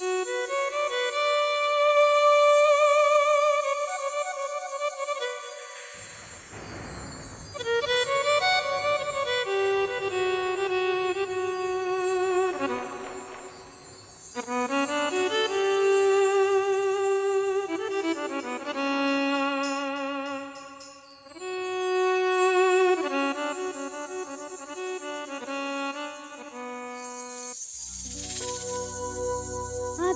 Música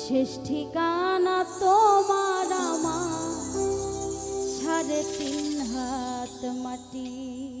শেষ ঠিকানা তোমার আমার। সাড়ে তিন হাত মাটি।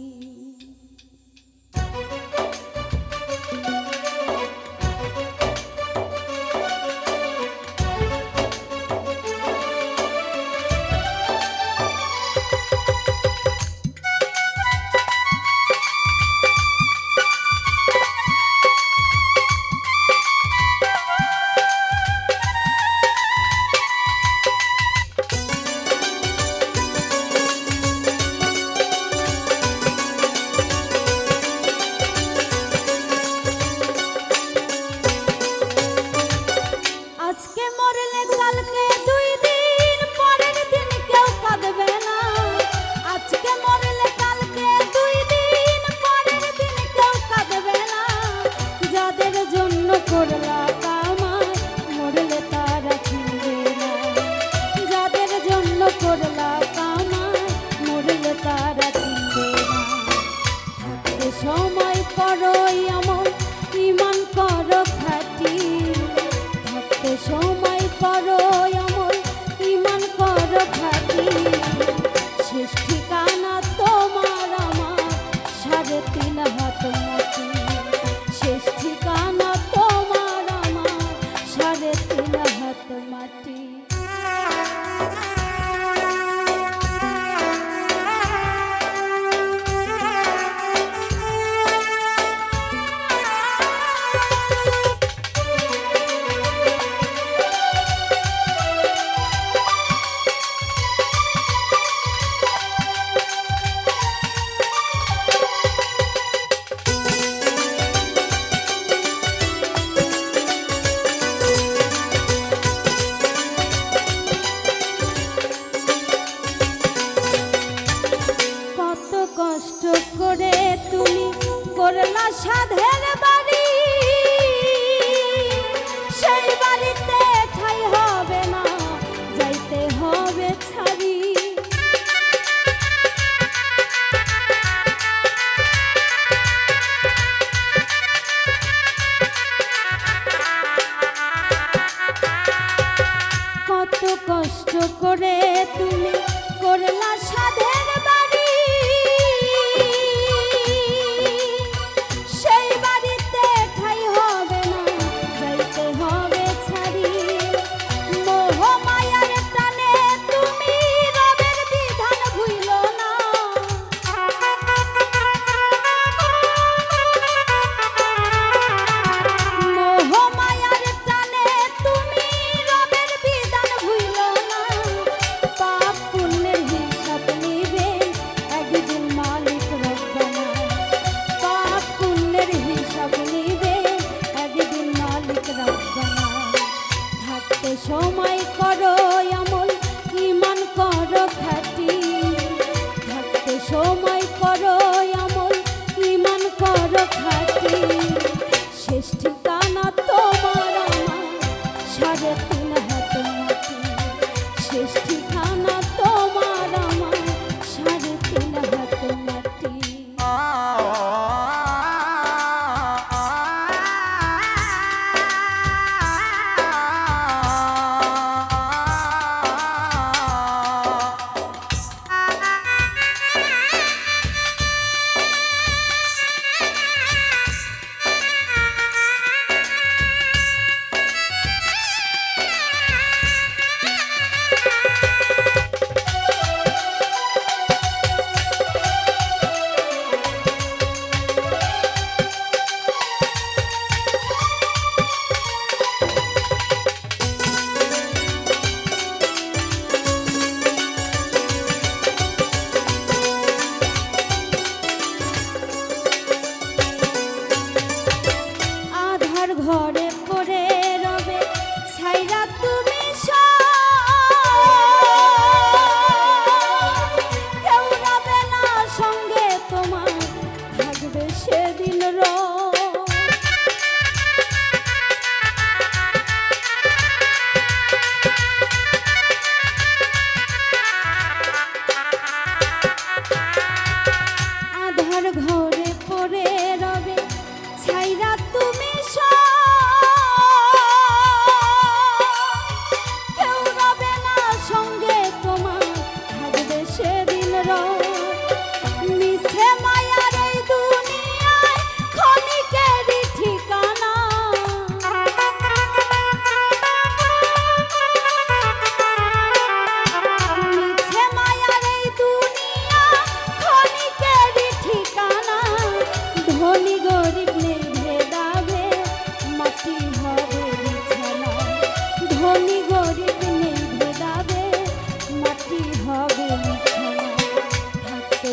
i Party. কষ্ট করে তুমি করলা just too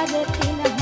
বাজে তিনা